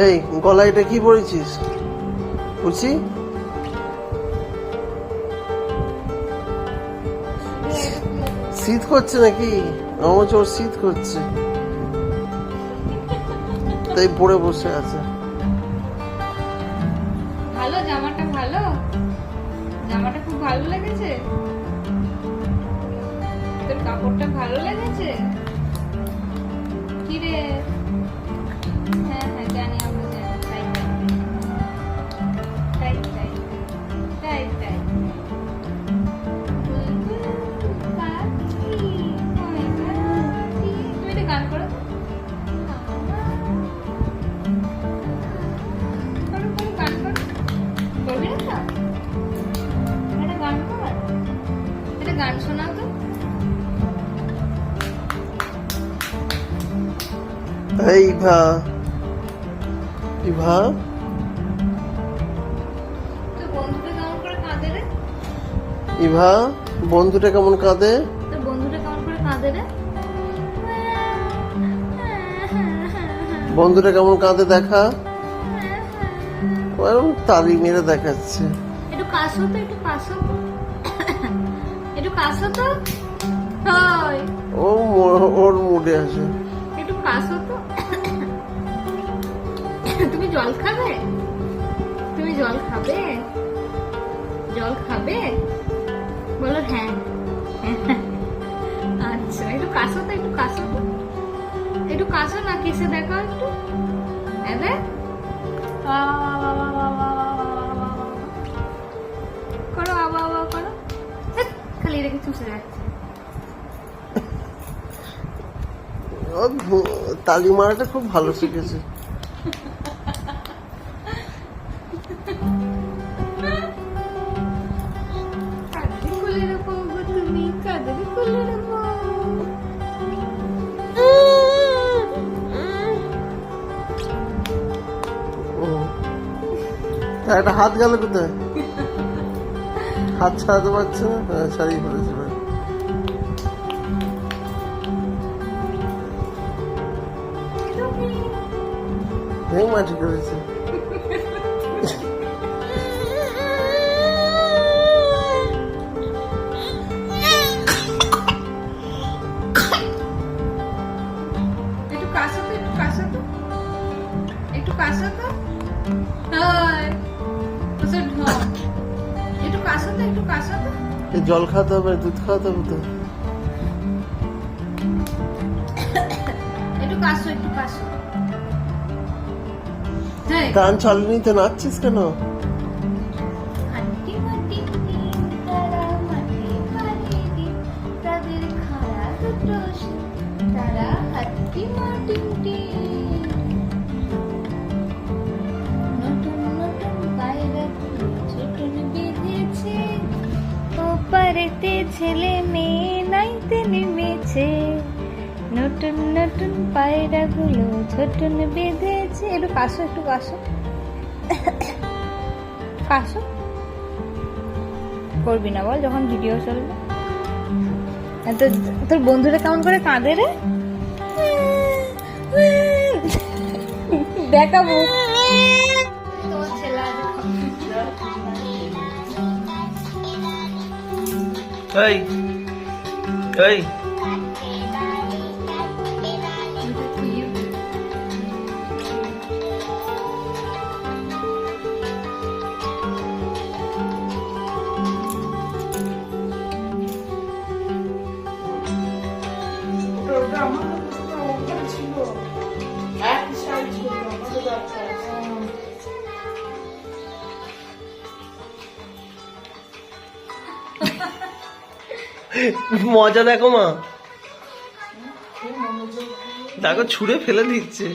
এই গলায় এটা কি পরেছিস? বুঝছি শীত করছে নাকি? আমার ওর শীত করছে। তাই পড়ে বসে আছে। ভালো? জামাটা ভালো? জামাটা খুব ভালো লেগেছে? তোর কাপড়টা ভালো লেগেছে? কি রে? গান শোনাও তো। এই ভা ইভা বন্ধুটা কেমন কাঁদে ইভা বন্ধুটা কেমন কাঁদে? বন্ধুটা কেমন করে কাঁদে রে? বন্ধুটা কেমন কাঁদে দেখা? তালি মেরে দেখাচ্ছে। একটু কাশো তো একটু কাশো তো। একটু কাশো তো? হয়। ও ওর মুডে আছে। একটু কাশো তো? তুমি জল খাবে? তুমি জল খাবে? জল খাবে? বলো হ্যাঁ। আচ্ছা একটু কাশো তো একটু কাশো তো। একটু কাশো না কেসে দেখো একটু। এবে চুষে যাচ্ছে। ও তালি মারাটা খুব ভালো শিখেছে। একটা হাত গেল কোথায়? হাত ছাড়াতে পারছে না? হ্যাঁ ছাড়িয়ে এই মাটি করেছে একটু কাশো তো একটু তো। একটু তো। জল খাওয়াতে হবে দুধ খাওয়াতে হবে তো। একটু কাশো একটু কাশো। গান চালিয়ে তো নাচছিস কেন? ছেলে মেয়ে নাইতে নেমেছে নতুন নতুন পায়রাগুলো ছোটন বেঁধেছে। একটু কাশো একটু কাশো কাশো করবি না বল, যখন ভিডিও চলবে। তোর তোর বন্ধুরা কেমন করে কাঁদে রে? দেখাবো। এই এই। মজা দেখো মা। দেখো ছুঁড়ে ফেলে দিচ্ছে।